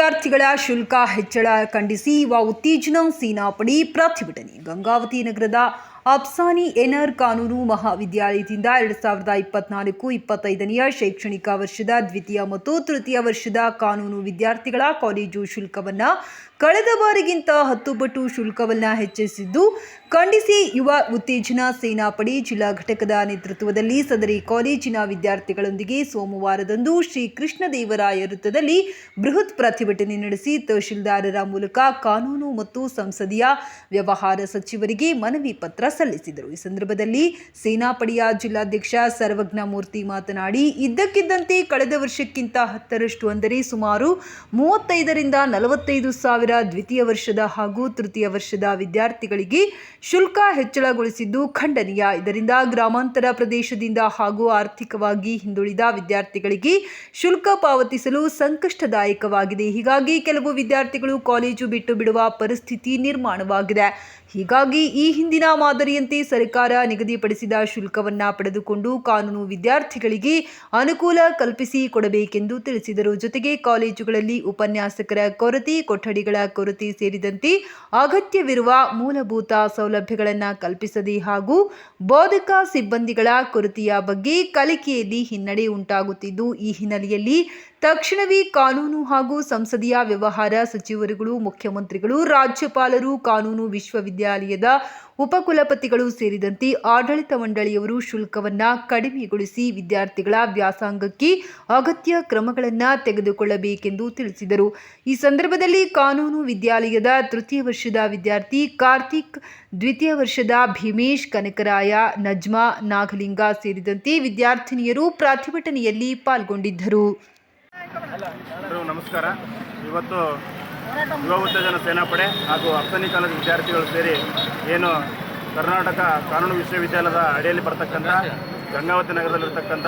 ವಿದ್ಯಾರ್ಥಿಗಳ ಶುಲ್ಕ ಹೆಚ್ಚಳ ಖಂಡಿಸಿ ಯುವ ಉತ್ತೇಜನ ಸೇನಾಪಡೆ ಪ್ರತಿಭಟನೆ. ಗಂಗಾವತಿ ನಗರದ ಅಪ್ಸಾನಿ ಎನರ್ ಕಾನೂನು ಮಹಾವಿದ್ಯಾಲಯದಿಂದ ಎರಡು ಸಾವಿರದ ಇಪ್ಪತ್ನಾಲ್ಕು ಇಪ್ಪತ್ತೈದನೆಯ ಶೈಕ್ಷಣಿಕ ವರ್ಷದ ದ್ವಿತೀಯ ಮತ್ತು ತೃತೀಯ ವರ್ಷದ ಕಾನೂನು ವಿದ್ಯಾರ್ಥಿಗಳ ಕಾಲೇಜು ಶುಲ್ಕವನ್ನು ಕಳೆದ ಬಾರಿಗಿಂತ ಹತ್ತು ಪಟ್ಟು ಶುಲ್ಕವನ್ನು ಹೆಚ್ಚಿಸಿದ್ದು, ಖಂಡಿಸಿ ಯುವ ಉತ್ತೇಜನ ಸೇನಾಪಡೆ ಜಿಲ್ಲಾ ಘಟಕದ ನೇತೃತ್ವದಲ್ಲಿ ಸದರಿ ಕಾಲೇಜಿನ ವಿದ್ಯಾರ್ಥಿಗಳೊಂದಿಗೆ ಸೋಮವಾರದಂದು ಶ್ರೀ ಕೃಷ್ಣದೇವರಾಯ ವೃತ್ತದಲ್ಲಿ ಬೃಹತ್ ಪ್ರತಿಭಟನೆ ನಡೆಸಿ ತಹಶೀಲ್ದಾರರ ಮೂಲಕ ಕಾನೂನು ಮತ್ತು ಸಂಸದೀಯ ವ್ಯವಹಾರ ಸಚಿವರಿಗೆ ಮನವಿ ಪತ್ರ ಸಲ್ಲಿಸಿದರು. ಈ ಸಂದರ್ಭದಲ್ಲಿ ಸೇನಾಪಡೆಯ ಜಿಲ್ಲಾಧ್ಯಕ್ಷ ಸರ್ವಜ್ಞ ಮೂರ್ತಿ ಮಾತನಾಡಿ, ಇದ್ದಕ್ಕಿದ್ದಂತೆ ಕಳೆದ ವರ್ಷಕ್ಕಿಂತ ಹತ್ತರಷ್ಟು, ಅಂದರೆ ಸುಮಾರು ಮೂವತ್ತೈದರಿಂದ ನಲವತ್ತೈದು ಸಾವಿರ ದ್ವಿತೀಯ ವರ್ಷದ ಹಾಗೂ ತೃತೀಯ ವರ್ಷದ ವಿದ್ಯಾರ್ಥಿಗಳಿಗೆ ಶುಲ್ಕ ಹೆಚ್ಚಳಗೊಳಿಸಿದ್ದು ಖಂಡನೀಯ. ಇದರಿಂದ ಗ್ರಾಮಾಂತರ ಪ್ರದೇಶದಿಂದ ಹಾಗೂ ಆರ್ಥಿಕವಾಗಿ ಹಿಂದುಳಿದ ವಿದ್ಯಾರ್ಥಿಗಳಿಗೆ ಶುಲ್ಕ ಪಾವತಿಸಲು ಸಂಕಷ್ಟದಾಯಕವಾಗಿದೆ. ಹೀಗಾಗಿ ಕೆಲವು ವಿದ್ಯಾರ್ಥಿಗಳು ಕಾಲೇಜು ಬಿಟ್ಟು ಬಿಡುವ ಪರಿಸ್ಥಿತಿ ನಿರ್ಮಾಣವಾಗಿದೆ. ಹೀಗಾಗಿ ಈ ಹಿಂದಿನ ಮಾದರಿಯಂತೆ ಸರ್ಕಾರ ನಿಗದಿಪಡಿಸಿದ ಶುಲ್ಕವನ್ನ ಪಡೆದುಕೊಂಡು ಕಾನೂನು ವಿದ್ಯಾರ್ಥಿಗಳಿಗೆ ಅನುಕೂಲ ಕಲ್ಪಿಸಿ ಕೊಡಬೇಕೆಂದು ತಿಳಿಸಿದರು. ಜೊತೆಗೆ ಕಾಲೇಜುಗಳಲ್ಲಿ ಉಪನ್ಯಾಸಕರ ಕೊರತೆ, ಕೊಠಡಿಗಳ ಕೊರತೆ ಸೇರಿದಂತೆ ಅಗತ್ಯವಿರುವ ಮೂಲಭೂತ ಸೌಲಭ್ಯಗಳನ್ನು ಕಲ್ಪಿಸದೆ ಹಾಗೂ ಬೋಧಕ ಸಿಬ್ಬಂದಿಗಳ ಕೊರತೆಯ ಬಗ್ಗೆ ಕಲಿಕೆಯಲ್ಲಿ ಹಿನ್ನಡೆ ಉಂಟಾಗುತ್ತಿದ್ದು, ಈ ಹಿನ್ನೆಲೆಯಲ್ಲಿ ತಕ್ಷಣವೇ ಕಾನೂನು ಹಾಗೂ ಸಂಸದೀಯ ವ್ಯವಹಾರ ಸಚಿವರುಗಳು, ಮುಖ್ಯಮಂತ್ರಿಗಳು, ರಾಜ್ಯಪಾಲರು, ಕಾನೂನು ವಿಶ್ವವಿದ್ಯಾಲಯದ ಉಪಕುಲಪತಿಗಳು ಸೇರಿದಂತೆ ಆಡಳಿತ ಮಂಡಳಿಯವರು ಶುಲ್ಕವನ್ನು ಕಡಿಮೆಗೊಳಿಸಿ ವಿದ್ಯಾರ್ಥಿಗಳ ವ್ಯಾಸಂಗಕ್ಕೆ ಅಗತ್ಯ ಕ್ರಮಗಳನ್ನು ತೆಗೆದುಕೊಳ್ಳಬೇಕೆಂದು ತಿಳಿಸಿದರು. ಈ ಸಂದರ್ಭದಲ್ಲಿ ಕಾನೂನು ವಿದ್ಯಾಲಯದ ತೃತೀಯ ವರ್ಷದ ವಿದ್ಯಾರ್ಥಿ ಕಾರ್ತಿಕ್, ದ್ವಿತೀಯ ವರ್ಷದ ಭೀಮೇಶ್ ಕನಕರಾಯ, ನಜ್ಮಾ, ನಾಗಲಿಂಗ ಸೇರಿದಂತೆ ವಿದ್ಯಾರ್ಥಿನಿಯರು ಪ್ರತಿಭಟನೆಯಲ್ಲಿ ಪಾಲ್ಗೊಂಡಿದ್ದರು. ನಮಸ್ಕಾರ. ಇವತ್ತು ಯುವ ಉತ್ತೇಜನ ಸೇನಾಪಡೆ ಹಾಗೂ ಅಪ್ಸನಿ ಕಾಲೇಜ್ ವಿದ್ಯಾರ್ಥಿಗಳು ಸೇರಿ ಏನು ಕರ್ನಾಟಕ ಕಾನೂನು ವಿಶ್ವವಿದ್ಯಾಲಯದ ಅಡಿಯಲ್ಲಿ ಬರ್ತಕ್ಕಂಥ Gangavathi ನಗರದಲ್ಲಿರ್ತಕ್ಕಂಥ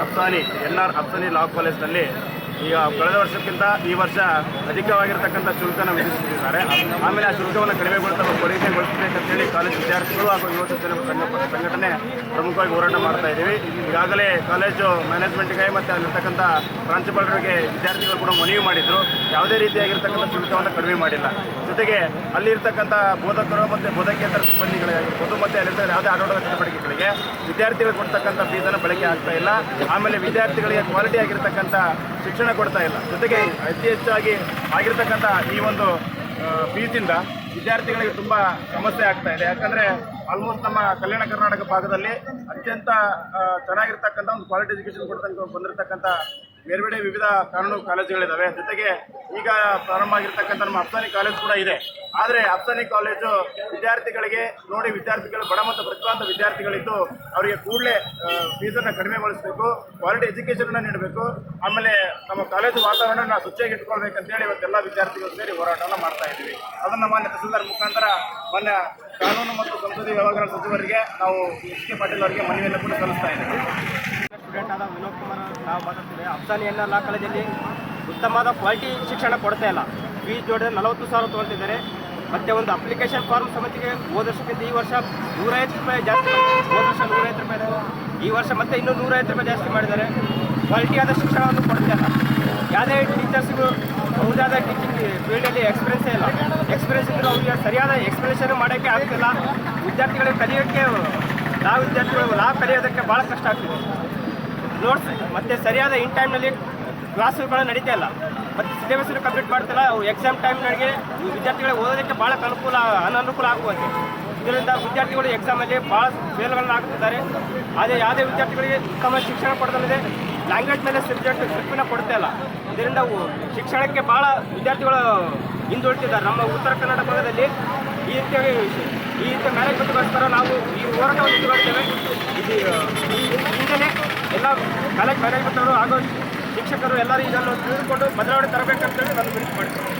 Afsani N R Afsani law ಕಾಲೇಜ್ನಲ್ಲಿ ಈಗ ಕಳೆದ ವರ್ಷಕ್ಕಿಂತ ಈ ವರ್ಷ ಅಧಿಕವಾಗಿರತಕ್ಕಂಥ ಶುಲ್ಕನ ವಿಧಿಸುತ್ತಿದ್ದಾರೆ. ಆಮೇಲೆ ಆ ಶುಲ್ಕವನ್ನು ಕಡಿಮೆಗೊಳಿಸಲು ಕಡಿಮೆಗೊಳಿಸಬೇಕಂತೇಳಿ ಕಾಲೇಜು ವಿದ್ಯಾರ್ಥಿಗಳು ಹಾಗೂ ಯುವ ಉತ್ತೇಜನ ಸಂಘಟನೆ ಪ್ರಮುಖವಾಗಿ ಹೋರಾಟ ಮಾಡ್ತಾ ಇದ್ದೀವಿ. ಈಗಾಗಲೇ ಕಾಲೇಜು ಮ್ಯಾನೇಜ್ಮೆಂಟ್ಗೆ ಮತ್ತು ಅಲ್ಲಿರ್ತಕ್ಕಂಥ ಪ್ರಾಂಶುಪಾಲರಿಗೆ ವಿದ್ಯಾರ್ಥಿಗಳು ಕೂಡ ಮನವಿ ಮಾಡಿದ್ರು. ಯಾವುದೇ ರೀತಿಯಾಗಿರ್ತಕ್ಕಂಥ ಶುಲ್ಕವನ್ನು ಕಡಿಮೆ ಮಾಡಿಲ್ಲ. ಜೊತೆಗೆ ಅಲ್ಲಿರ್ತಕ್ಕಂಥ ಬೋಧಕರು ಮತ್ತು ಬೋಧಕೇತರ ಸಿಬ್ಬಂದಿಗಳಾಗಿರ್ಬೋದು ಮತ್ತು ಅಲ್ಲಿರ್ತಕ್ಕಂಥ ಯಾವುದೇ ಆಡಳಿತ ಚಟುವಟಿಕೆಗಳಿಗೆ ವಿದ್ಯಾರ್ಥಿಗಳು ಕೊಡ್ತಕ್ಕಂಥ ಫೀಸನ್ನು ಬಳಕೆ ಆಗ್ತಾ ಇಲ್ಲ. ಆಮೇಲೆ ವಿದ್ಯಾರ್ಥಿಗಳಿಗೆ ಕ್ವಾಲಿಟಿ ಆಗಿರ್ತಕ್ಕಂಥ ಶಿಕ್ಷಣ ಕೊಡ್ತಾ ಇಲ್ಲ. ಜೊತೆಗೆ ಅತಿ ಹೆಚ್ಚಾಗಿ ಆಗಿರ್ತಕ್ಕಂಥ ಈ ಒಂದು ಫೀಸಿಂದ ವಿದ್ಯಾರ್ಥಿಗಳಿಗೆ ತುಂಬ ಸಮಸ್ಯೆ ಆಗ್ತಾ ಇದೆ. ಯಾಕಂದರೆ ಆಲ್ಮೋಸ್ಟ್ ನಮ್ಮ ಕಲ್ಯಾಣ ಕರ್ನಾಟಕ ಭಾಗದಲ್ಲಿ ಅತ್ಯಂತ ಚೆನ್ನಾಗಿರ್ತಕ್ಕಂಥ ಒಂದು ಕ್ವಾಲಿಟಿ ಎಜುಕೇಷನ್ ಕೊಡ್ತಕ್ಕಂಥ, ಬಂದಿರತಕ್ಕಂಥ ಬೇರೆ ಬೇರೆ ವಿವಿಧ ಕಾನೂನು ಕಾಲೇಜುಗಳಿದ್ದಾವೆ ಜೊತೆಗೆ ಈಗ ಪ್ರಾರಂಭ ಆಗಿರ್ತಕ್ಕಂಥ ನಮ್ಮ ಅಫ್ಸಾನಿ ಕಾಲೇಜ್ ಕೂಡ ಇದೆ. ಆದರೆ ಅಫ್ಸಾನಿ ಕಾಲೇಜು ವಿದ್ಯಾರ್ಥಿಗಳಿಗೆ ನೋಡಿ ವಿದ್ಯಾರ್ಥಿಗಳು ಬಡ ಮತ್ತು ಪ್ರತಿಭಾಂತ ವಿದ್ಯಾರ್ಥಿಗಳಿದ್ದು ಅವರಿಗೆ ಕೂಡಲೇ ಫೀಸನ್ನು ಕಡಿಮೆಗೊಳಿಸಬೇಕು, ಕ್ವಾಲಿಟಿ ಎಜುಕೇಷನನ್ನು ನೀಡಬೇಕು. ಆಮೇಲೆ ನಮ್ಮ ಕಾಲೇಜು ವಾತಾವರಣ ಸ್ವಚ್ಛವಾಗಿ ಇಟ್ಕೊಳ್ಬೇಕಂತೇಳಿ ಇವತ್ತೆಲ್ಲ ವಿದ್ಯಾರ್ಥಿಗಳು ಸೇರಿ ಹೋರಾಟವನ್ನು ಮಾಡ್ತಾ ಇದ್ದೀವಿ. ಅದನ್ನು ಮಾನ್ಯ ತಹಸೀಲ್ದಾರ್ ಮುಖಾಂತರ ಮಾನ್ಯ ಕಾನೂನು ಮತ್ತು ಸಂಸದೀಯ ವ್ಯವಹಾರಗಳ ಸಚಿವರಿಗೆ ನಾವು ಎಸ್ ಕೆ ಪಾಟೀಲ್ ಅವರಿಗೆ ಮನವಿಯನ್ನು ಕೂಡ ಸಲ್ಲಿಸ್ತಾ ಇದ್ದೀವಿ. ಸ್ಟೂಡೆಂಟ್ ಆದ ವಿನೋದ್ ಕುಮಾರ್ ನಾವು ಮಾತಾಡ್ತೇವೆ ಅಫ್ಸಾನಿ ಎನ್ ಲಾ ಕಾಲೇಜಲ್ಲಿ ಉತ್ತಮವಾದ ಕ್ವಾಲಿಟಿ ಶಿಕ್ಷಣ ಕೊಡ್ತಾ ಇಲ್ಲ. ಫೀಸ್ ಜೋಡಿದ್ರೆ ನಲವತ್ತು ಸಾವಿರ ತೊಗೊಳ್ತಿದ್ದಾರೆ. ಮತ್ತೆ ಒಂದು ಅಪ್ಲಿಕೇಶನ್ ಫಾರ್ಮ್ ಸಮಿತಿಗೆ ಹೋದ ಈ ವರ್ಷ ನೂರೈವತ್ತು ರೂಪಾಯಿ ಜಾಸ್ತಿ. ಹೋದ ವರ್ಷ ನೂರೈವತ್ತು ರೂಪಾಯಿ. ಈ ವರ್ಷ ಮತ್ತೆ ಇನ್ನೂ ನೂರೈವತ್ತು ರೂಪಾಯಿ ಜಾಸ್ತಿ ಮಾಡಿದ್ದಾರೆ. ಕ್ವಾಲಿಟಿಯಾದ ಶಿಕ್ಷಣವನ್ನು ಕೊಡ್ತಾ ಇಲ್ಲ. ಯಾವುದೇ ಟೀಚರ್ಸ್ಗೂ ಅವ್ರದ್ದಾದ ಟೀಚಿಂಗ್ ಫೀಲ್ಡಲ್ಲಿ ಎಕ್ಸ್ಪೀರಿಯನ್ಸೇ ಇಲ್ಲ. ಎಕ್ಸ್ಪೀರಿಯನ್ಸ್ ಇದ್ದರೂ ಅವರಿಗೆ ಸರಿಯಾದ ಎಕ್ಸ್ಪ್ಲನೇಷನ್ ಮಾಡೋಕ್ಕೆ ಆಗ್ತಿಲ್ಲ. ವಿದ್ಯಾರ್ಥಿಗಳಿಗೆ ಕಲಿಯೋಕ್ಕೆ ನಾವು ವಿದ್ಯಾರ್ಥಿಗಳು ನಾವು ಕಲಿಯೋದಕ್ಕೆ ಭಾಳ ಕಷ್ಟ ಆಗ್ತಿದೆ. ನೋಟ್ಸ್ ಮತ್ತು ಸರಿಯಾದ ಇನ್ ಟೈಮ್ನಲ್ಲಿ ಕ್ಲಾಸುಗಳು ನಡೀತಾ ಇಲ್ಲ. ಮತ್ತು ಸಿಲೆಬಸ್ ಕಂಪ್ಲೀಟ್ ಮಾಡ್ತಿಲ್ಲ, ಅವು ಎಕ್ಸಾಮ್ ಟೈಮ್ಗಳಿಗೆ ವಿದ್ಯಾರ್ಥಿಗಳಿಗೆ ಓದೋದಕ್ಕೆ ಭಾಳ ಅನುಕೂಲ, ಅನನುಕೂಲ ಆಗುವಂತೆ. ಇದರಿಂದ ವಿದ್ಯಾರ್ಥಿಗಳು ಎಕ್ಸಾಮಲ್ಲಿ ಭಾಳ ಫೇಲ್ಗಳನ್ನು ಆಗ್ತಿದ್ದಾರೆ ಆದರೆ ಯಾವುದೇ ವಿದ್ಯಾರ್ಥಿಗಳಿಗೆ ಉತ್ತಮ ಶಿಕ್ಷಣ ಕೊಡದಲ್ಲದೆ ಲ್ಯಾಂಗ್ವೇಜ್ ಮೇಲೆ ಸಬ್ಜೆಕ್ಟ್ ಗ್ರಿಪ್ಪಿನ ಕೊಡ್ತಾ ಇಲ್ಲ. ಇದರಿಂದ ಶಿಕ್ಷಣಕ್ಕೆ ಭಾಳ ವಿದ್ಯಾರ್ಥಿಗಳು ಹಿಂದುಳಿತಿದ್ದಾರೆ ನಮ್ಮ ಉತ್ತರ ಕನ್ನಡ ಭಾಗದಲ್ಲಿ ಈ ರೀತಿಯಾಗಿ ಈ ರೀತಿಯ ಮ್ಯಾನೇಜ್ಮೆಂಟ್ಗೋಸ್ಕರ ನಾವು ಈ ಹೋರಾಟವನ್ನು ಇದು ಈ ಹಿಂದೆನೇ ಎಲ್ಲ ಕಾಲೇಜ್ ಮ್ಯಾನೇಜ್ಮೆಂಟ್ ಅವರು ಹಾಗೂ ಶಿಕ್ಷಕರು ಎಲ್ಲರೂ ಇದನ್ನು ತಿಳಿದುಕೊಂಡು ಬದಲಾವಣೆ ತರಬೇಕಂತೇಳಿ ನಾನು ವಿನಂತಿ ಮಾಡ್ತೀನಿ.